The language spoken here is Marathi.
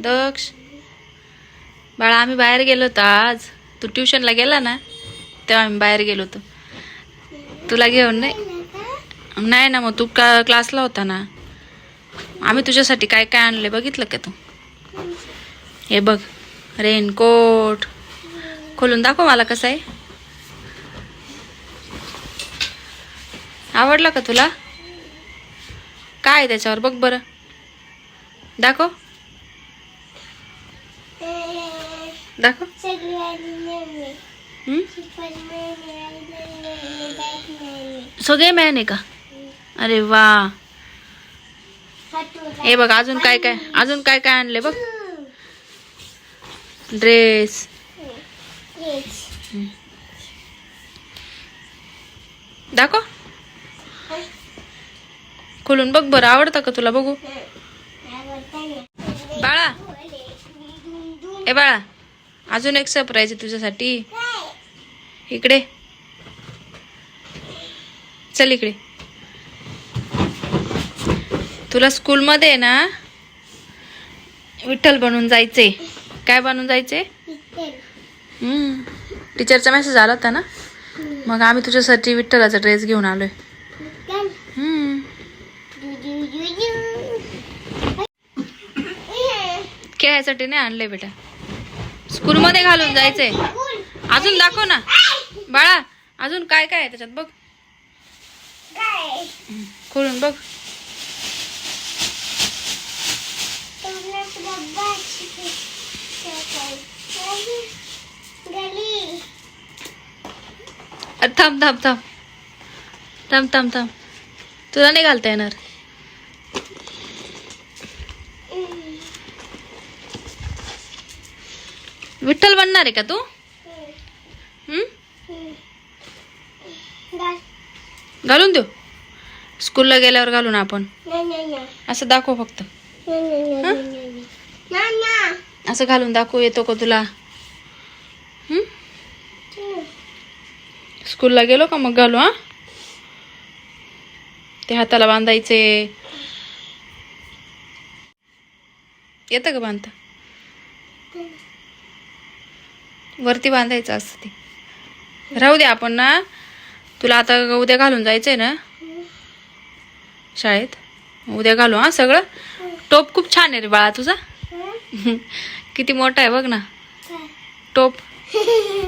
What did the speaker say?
दक्ष. बाळा आम्ही बाहेर गेलो होतो आज. तू ट्युशनला गेला ना? तेव्हा आम्ही बाहेर गेलो होतो. तुला घेऊन नाही? नाही ना मग तू का क्लासला होता ना? आम्ही तुझ्यासाठी काय काय आणले बघितलं का तू? हे बघ रेनकोट. खोलून दाखव मला कसं आहे. आवडला का तुला? काय आहे त्याच्यावर? बघ बरं. दाखव. दाखव. सगळे मॅन आहे का? अरे वा. हे बघ अजून काय काय अजून काय काय आणले बघ. ड्रेस दाखव. खोलून बघ बरं आवडतं का तुला? बघू. बाळा. ए बाळा. अजून एक सरप्राईज आहे तुझ्यासाठी. इकडे. चल इकडे. तुला स्कूलमध्ये आहे ना विठ्ठल बनून जायचे काय बनून जायचे टीचरचा मेसेज आला होता ना? मग आम्ही तुझ्यासाठी विठ्ठलाचा ड्रेस घेऊन आलोय. खेळायसाठी नाही आणलंय बेटा. स्कूलमध्ये घालून जायचंय. अजून दाखव ना. बाळा अजून काय काय आहे त्याच्यात बघ. खोलून बघ. थांब थांब थांब. थांब थांब थांब. तुला नाही घालता येणार. विठ्ठल बनणार आहे का तू? हम्म? घालून देऊ. स्कूलला गेल्यावर घालून आपण. असं दाखव फक्त. असं घालून दाखव येतो का तुला? हम्म? स्कूलला गेलो का मग घालू हा? ते हाताला बांधायचे. येतं का बांधता? वरती बांधायचं असतं ते. राहू दे आपण ना. तुला आता उद्या घालून जायचंय ना? शाळेत? उद्या घालू हा सगळं? टोप खूप छान आहे रे बाळा तुझा. किती मोठा आहे बघ ना. टोप.